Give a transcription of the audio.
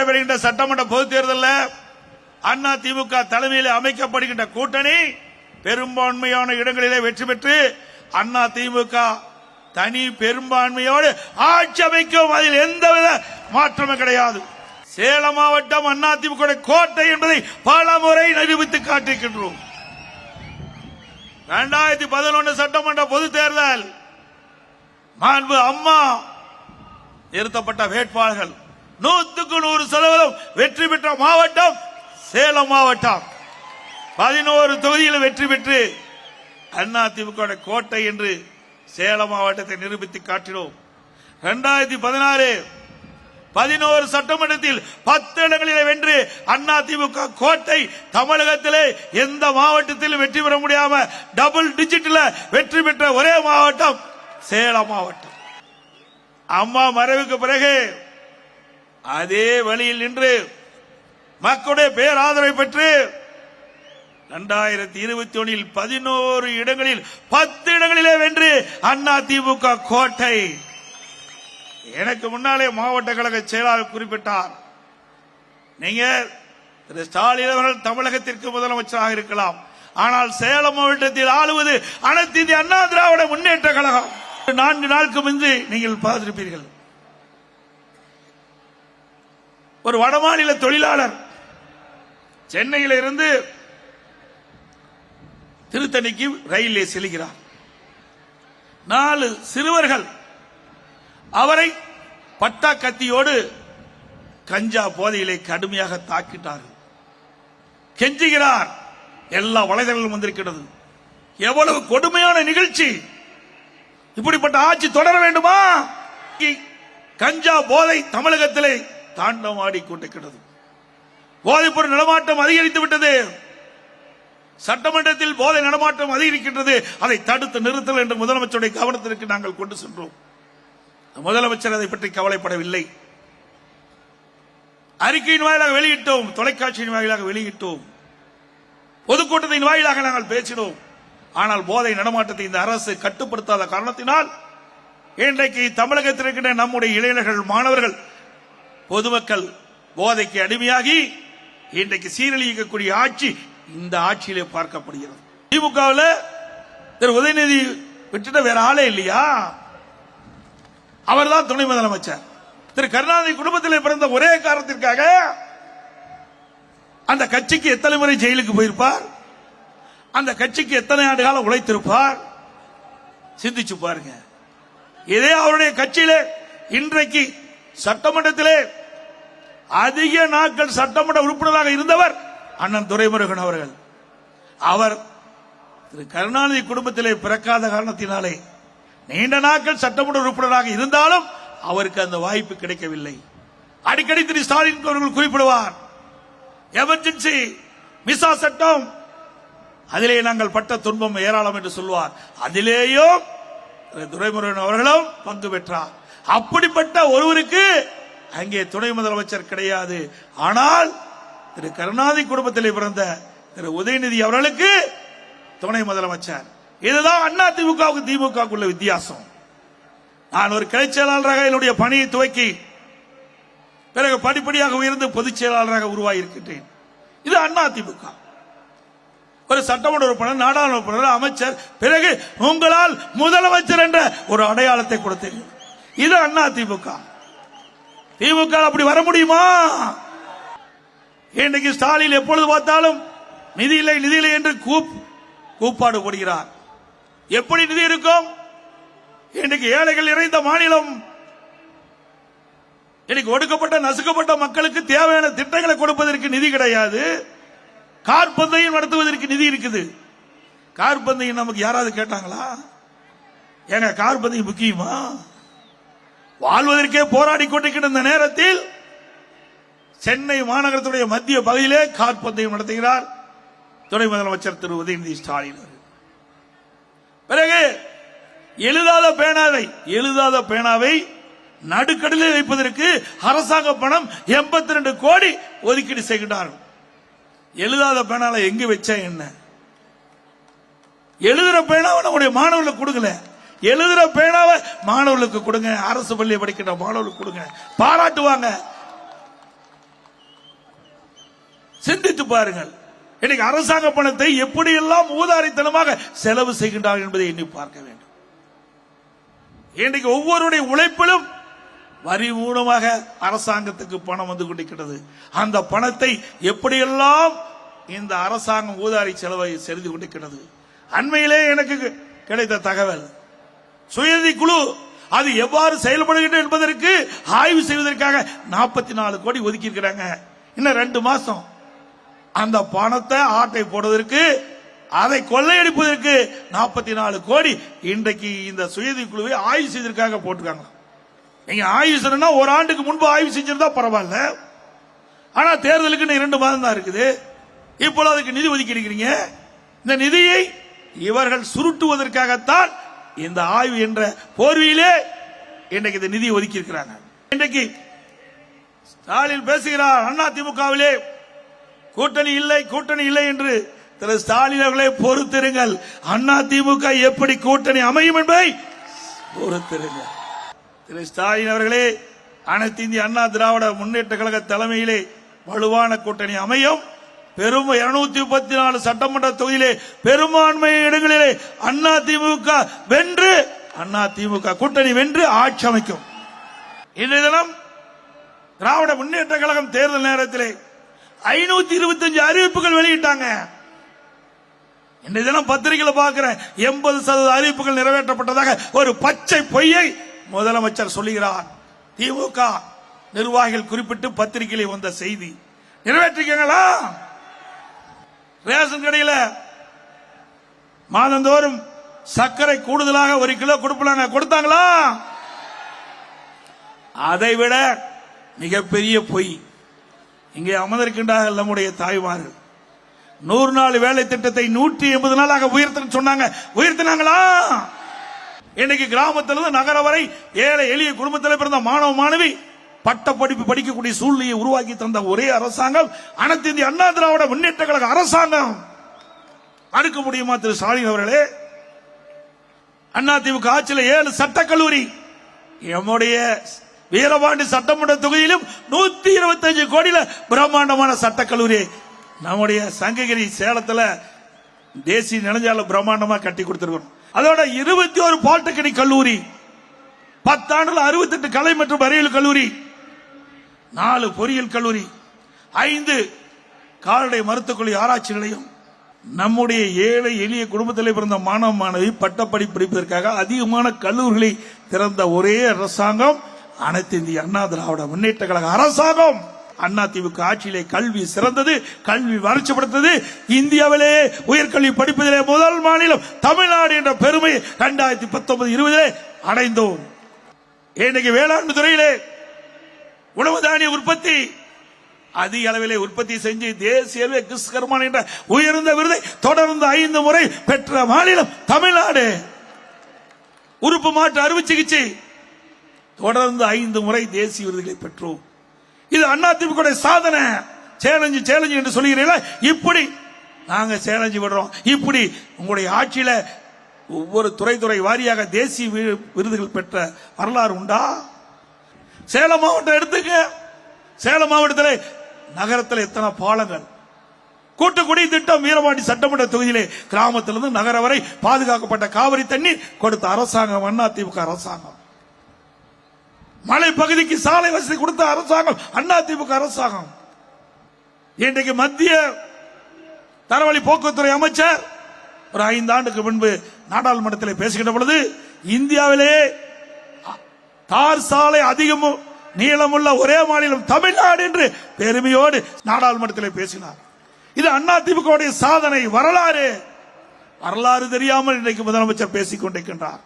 நடைபெறுகின்ற சட்டமன்ற பொதுத் தேர்தலில் அண்ணா திமுக தலைமையில் அமைக்கப்படுகின்ற கூட்டணி பெரும்பான்மையான இடங்களிலே வெற்றி பெற்று அண்ணா திமுக தனி பெரும்பான்மையோடு ஆட்சி அமைக்கும். அதில் எந்தவித மாற்றமும் கிடையாது. சேலம் மாவட்டம் அண்ணா திமுக கோட்டை என்பதை பல முறை நிரூபித்து காட்டிருக்கின்றோம் இரண்டாயிரத்தி பதினொன்று சட்டமன்ற பொது தேர்தல் மாண்பு அம்மா நிறுத்தப்பட்ட வேட்பாளர்கள். நூத்துக்கு நூறு சதவீதம் வெற்றி பெற்ற மாவட்டம் சேலம் மாவட்டம். பதினோரு தொகுதியில் வெற்றி பெற்று அண்ணா திமுக கோட்டை என்று சேலம் மாவட்டத்தை நிரூபித்து காட்டினோம். இரண்டாயிரத்தி பதினாறு பதினோரு சட்டமன்றத்தில் பத்து இடங்களிலே வென்று அண்ணா திமுக கோட்டை தமிழகத்திலே எந்த மாவட்டத்திலும் வெற்றி பெற முடியாம டபுள் டிஜிட்ல வெற்றி பெற்ற ஒரே மாவட்டம் சேலம் மாவட்டம். அம்மா மறைவுக்கு பிறகு அதே வழியில் நின்று மக்களுடைய பேராதரவை பெற்று இரண்டாயிரத்தி இருபத்தி ஒன்னில் பதினோரு இடங்களில் பத்து இடங்களிலே வென்று அண்ணா திமுக கோட்டை. எனக்கு முன்னாலே மாவட்ட கழக செயலாளர் குறிப்பிட்டார். நீங்க திரு ஸ்டாலின் அவர்கள் தமிழகத்திற்கு முதலமைச்சராக இருக்கலாம். ஆனால் சேலம் மாவட்டத்தில் ஆளுவது அனைத்து இந்திய அண்ணா திராவிட முன்னேற்ற கழகம். நான்கு நாளுக்கு முன்பு நீங்கள் பார்த்திருப்பீர்கள். ஒரு வடமாநில தொழிலாளர். சென்னையில இருந்து திருத்தணிக்கு ரயிலே செல்கிறார். நாலு சிறுவர்கள் அவரை பட்டா கத்தியோடு கஞ்சா போதையிலே கடுமையாக தாக்கிட்டார்கள். கெஞ்சுகிறார். எல்லா வலைதளங்களும் வந்திருக்கிறது. எவ்வளவு கொடுமையான நிகழ்ச்சி. இப்படிப்பட்ட ஆட்சி தொடர வேண்டுமா? கஞ்சா போதை தமிழகத்திலே தாண்டமாடி கொண்டிருக்கிறது. போதைப்பொருள் நடமாட்டம் அதிகரித்து விட்டது. சட்டமன்றத்தில் போதை நடமாட்டம் அதிகரிக்கின்றது. அதை தடுத்து நிறுத்தல் என்று முதலமைச்சருடைய கவனத்திற்கு நாங்கள் கொண்டு சென்றோம். முதலமைச்சர் அதை பற்றி கவலைப்படவில்லை. அறிக்கையின் வாயிலாக வெளியிட்டோம். தொலைக்காட்சியின் வாயிலாக வெளியிட்டோம். பொதுக்கூட்டத்தின் வாயிலாக நாங்கள் பேசினோம். ஆனால் போதை நடமாட்டத்தை இந்த அரசு கட்டுப்படுத்தாத காரணத்தினால் இன்றைக்கு தமிழகத்தில் இருக்கின்ற நம்முடைய இளைஞர்கள் மாணவர்கள் பொதுமக்கள் போதைக்கு அடிமையாகி இன்றைக்கு சீரழிக்கக்கூடிய ஆட்சி இந்த ஆட்சியிலே பார்க்கப்படுகிறது. திமுகவில் திரு உதயநிதி விட்டுட்ட வேற ஆளே இல்லையா? அவர் தான் துணை முதலமைச்சர். திரு கருணாநிதி குடும்பத்தில் பிறந்த ஒரே காரணத்திற்காக அந்த கட்சிக்கு எத்தனை முறை ஜெயிலுக்கு போயிருப்பார்? அந்த கட்சிக்கு எத்தனை ஆண்டு காலம் உழைத்திருப்பார்? சிந்திச்சு பாருங்க. இதே அவருடைய கட்சியிலே இன்றைக்கு சட்டமன்றத்திலே அதிக நாட்கள் சட்டமன்ற உறுப்பினராக இருந்தவர் அண்ணன் துரைமுருகன் அவர்கள். அவர் திரு கருணாநிதி குடும்பத்திலே பிறக்காத காரணத்தினாலே நீண்ட நாட்கள் சட்டமன்ற உறுப்பினராக இருந்தாலும் அவருக்கு அந்த வாய்ப்பு கிடைக்கவில்லை. அடிக்கடி திரு ஸ்டாலின் அவர்கள் குறிப்பிடுவார் எமர்ஜென்சி மிசா சட்டம். அதிலே நாங்கள் பட்ட துன்பம் ஏராளம் என்று சொல்வார். அதிலேயும் துரைமுருகன் அவர்களும் பங்கு பெற்றார். அப்படிப்பட்ட ஒருவருக்கு அங்கே துணை முதலமைச்சர் கிடையாது. ஆனால் திரு கருணாநிதி குடும்பத்தில் பிறந்த திரு உதயநிதி அவர்களுக்கு துணை முதலமைச்சர். இதுதான் அண்ணா திமுகவுக்கு திமுக உள்ள வித்தியாசம். நான் ஒரு கிளை செயலாளராக என்னுடைய பணியை துவக்கி பிறகு படிப்படியாக உயர்ந்து பொதுச் செயலாளராக உருவாகி இருக்கின்றேன் இது அண்ணா திமுக. ஒரு சட்டமன்ற உறுப்பினர் நாடாளுமன்ற உறுப்பினர் அமைச்சர் பிறகு உங்களால் முதலமைச்சர் என்ற ஒரு அடையாளத்தை கொடுத்தீங்க இது அண்ணா திமுக. திமுக அப்படி வர முடியுமா? இன்றைக்கு ஸ்டாலின் எப்பொழுது பார்த்தாலும் நிதி இல்லை நிதி இல்லை என்று கூப் கூப்பாடு போடுகிறார். எப்படி நிதி இருக்கும்? இன்னைக்கு ஏழைகள் நிறைந்த மாநிலம். இன்னைக்கு ஒடுக்கப்பட்ட நசுக்கப்பட்ட மக்களுக்கு தேவையான திட்டங்களை கொடுப்பதற்கு நிதி கிடையாது. கார் பந்தயம் நடத்துவதற்கு நிதி இருக்குது. கார் பந்தயம் நமக்கு யாராவது கேட்டாங்களா? ஏங்க கார் பந்தயம் முக்கியமா? வாழ்வதற்கே போராடி கொண்டிருக்கிற நேரத்தில் சென்னை மாநகரத்துடைய மத்திய பகுதியிலே கார்பந்தயம் நடத்துகிறார் துணை முதலமைச்சர் திரு உதயநிதி ஸ்டாலின் பிறகு எழுதாத பேனாவை எழுதாத பேனாவை நடுக்கடலில் வைப்பதற்கு அரசாங்க பணம் எண்பத்தி ரெண்டு கோடி ஒதுக்கீடு செய்கிறார்கள் எழுதாத பேனால எங்கு வச்சா என்ன? எழுதுற பேனாவை நம்முடைய மாணவர்களுக்கு கொடுக்கல. எழுதுற பேனாவை மாணவர்களுக்கு கொடுங்க. அரசு பள்ளியை படிக்கிற மாணவர்களுக்கு கொடுங்க. பாராட்டுவாங்க. சிந்தித்து பாருங்கள். இன்னைக்கு அரசாங்க பணத்தை எப்படியெல்லாம் ஊதாரித்தனமாக செலவு செய்கின்றார்கள் என்பதை எண்ணி பார்க்க வேண்டும். இன்றைக்கு ஒவ்வொருடைய உழைப்பிலும் வரி மூலமாக அரசாங்கத்துக்கு பணம் வந்து கொண்டிருக்கிறது. அந்த பணத்தை எப்படியெல்லாம் இந்த அரசாங்கம் ஊதாரி செலவை செய்து கொண்டிருக்கிறது. அண்மையிலே எனக்கு கிடைத்த தகவல் சுயதி குழு அது எவ்வாறு செயல்படுகின்றது என்பதற்கு ஆய்வு செய்வதற்காக நாற்பத்தி நாலு கோடி ஒதுக்கி இருக்கிறாங்க. இன்னும் ரெண்டு மாசம். அந்த பணத்தை ஆட்டை போடுவதற்கு அதை கொள்ளையடிப்பதற்கு நாற்பத்தி நாலு கோடி இன்றைக்கு இந்த சுயதி குழுவை ஆய்வு செய்வதற்காக போட்டிருக்காங்க. நீங்க ஆய்வு செய்யணும்னா ஒரு ஆண்டுக்கு முன்பு ஆய்வு செஞ்சிருந்தா பரவாயில்ல. ஆனா தேர்தலுக்கு இரண்டு மாதம் தான் இருக்குது. இப்போ அதுக்கு நிதி ஒதுக்கி இருக்கிறீங்க. இந்த நிதியை இவர்கள் சுருட்டுவதற்காகத்தான் இந்த ஆய்வு என்ற போர்வையிலே இன்றைக்கு இந்த நிதியை ஒதுக்கி இருக்கிறாங்க இன்றைக்கு ஸ்டாலின் பேசுகிறார் அண்ணா திமுகவிலே. கூட்டணி இல்லை கூட்டணி இல்லை என்று. திரு ஸ்டாலின் அவர்களை பொறுத்திருங்கள். அண்ணா திமுக எப்படி கூட்டணி அமையும் என்பதை பொறுத்திருங்கள். திரு ஸ்டாலின் அவர்களே அனைத்து இந்திய அண்ணா திராவிட முன்னேற்ற கழக தலைமையிலே வலுவான கூட்டணி அமையும். பெரும் இருநூத்தி முப்பத்தி நாலு சட்டமன்ற தொகுதியிலே பெரும்பான்மை இடங்களிலே அண்ணா திமுக வென்று அண்ணா திமுக கூட்டணி வென்று ஆட்சி அமைக்கும். இன்றைய தினம் திராவிட முன்னேற்ற கழகம் தேர்தல் நேரத்திலே ஐநூத்தி இருபத்தஞ்சு அறிவிப்புகள் வெளியிட்டாங்க. இன்றைய தினம் பத்திரிகையில பார்க்கிறேன் எண்பது சதவீத அறிவிப்புகள் நிறைவேற்றப்பட்டதாக ஒரு பச்சை பொய்யை முதலமைச்சர் சொல்லுகிறார். திமுக நிர்வாகிகள் குறிப்பிட்டு பத்திரிகையில் வந்த செய்தி. நிறைவேற்றிருக்கீங்களா? ரேஷன் கடையில் மாதந்தோறும் சர்க்கரை கூடுதலாக ஒரு கிலோ கொடுப்பாங்க கொடுத்தாங்களா? அதை விட மிகப்பெரிய பொய். இங்கே அமர்ந்திருக்கின்றார்கள் நம்முடைய தாய்மார்கள். நூறு நாள் வேலை திட்டத்தை நூற்றி எண்பது நாளாக உயர்த்த சொன்னாங்க. உயர்த்தினாங்களா? இன்னைக்கு கிராமத்திலிருந்து நகர வரை ஏழை எளிய குடும்பத்தில் பிறந்த மாணவ மாணவி. பட்ட படிப்பு படிக்கக்கூடிய சூழ்நிலையை உருவாக்கி தந்த ஒரே அரசாங்கம் அனைத்து இந்திய அண்ணா திராவிட முன்னேற்ற கழக அரசாங்கம். அடுக்க முடியுமா திரு ஸ்டாலின் அவர்களே? அண்ணா திமுக ஆட்சியில் ஏழு சட்டக்கல்லூரி. எம்முடைய வீரபாண்டி சட்டமன்ற தொகுதியிலும் நூத்தி இருபத்தஞ்சு கோடியில பிரம்மாண்டமான சட்டக்கல்லூரி. நம்முடைய சங்ககிரி சேலத்துல தேசிய நெடுஞ்சாலை பிரம்மாண்டமா கட்டி கொடுத்திருக்கிறோம் அதோட இருபத்தி ஒரு பாலிடெக்னிக் கல்லூரி. பத்தாண்டுல அறுபத்தெட்டு கலை மற்றும் அறிவியல் கல்லூரி. நாலு பொறியியல் கல்லூரி ஐந்து கால்நடை மருத்துவக்கல்லூரி ஆராய்ச்சி நிலையம். நம்முடைய ஏழை எளிய குடும்பத்தில் பிறந்த மாணவ மாணவி பட்டப்படி படிப்பதற்காக அதிகமான கல்லூரிகளை திறந்த ஒரே அரசாங்கம் அனைத்து இந்திய அண்ணா திராவிட முன்னேற்ற கழக அரசாங்கம். அண்ணா திமுக ஆட்சியிலே கல்வி சிறந்தது கல்வி வளர்ச்சிப்படுத்தது. இந்தியாவிலே உயர்கல்வி படிப்பதிலே முதல் மாநிலம் தமிழ்நாடு என்ற பெருமை இரண்டாயிரத்தி பத்தொன்பது இருபதிலே அடைந்தோம். இன்னைக்கு வேளாண் துறையிலே உணவு தானிய உற்பத்தி. அதிக அளவிலே உற்பத்தி செஞ்சு தேசிய அளவில் கிறிஸ்கர்மான் என்ற உயர்ந்த விருதை தொடர்ந்து ஐந்து முறை பெற்ற மாநிலம் தமிழ்நாடு. உறுப்பு மாற்று அறுவை சிகிச்சை. தொடர்ந்து ஐந்து முறை தேசிய விருதுகளை பெற்றோம். இது அண்ணா திமுக சாதனை. சேலஞ்சு சேலஞ்சு என்று சொல்கிறீங்களா இப்படி நாங்க சேலஞ்சு விடுறோம். இப்படி உங்களுடைய ஆட்சியில ஒவ்வொரு துறை துறை வாரியாக தேசிய விருதுகள் பெற்ற வரலாறு உண்டா? சேலம் மாவட்டம் எடுத்துக்க சேலம் மாவட்டத்தில் நகரத்தில் எத்தனை பாலங்கள்? கூட்டுக்குடி திட்டம் வீரபாண்டி சட்டமன்ற தொகுதியிலே கிராமத்திலிருந்து நகர வரை பாதுகாக்கப்பட்ட காவிரி தண்ணீர் கொடுத்த அரசாங்கம் அண்ணா அரசாங்கம். மலை பகுதிக்கு சாலை வசதி கொடுத்த அரசாங்கம் அண்ணா அரசாங்கம். இன்றைக்கு மத்திய தரவழி போக்குவரத்துறை அமைச்சர் ஒரு ஐந்து ஆண்டுக்கு முன்பு நாடாளுமன்றத்தில் பேசுகின்ற பொழுது இந்தியாவிலேயே தார் சாலை அதிகமும் நீளமுள்ள ஒரே மாநிலம் தமிழ்நாடு என்று பெருமையோடு நாடாளுமன்றத்தில் பேசினார். இது அண்ணா திமுக சாதனை வரலாறு. வரலாறு தெரியாமல் இன்றைக்கு முதலமைச்சர் பேசிக் கொண்டிருக்கின்றார்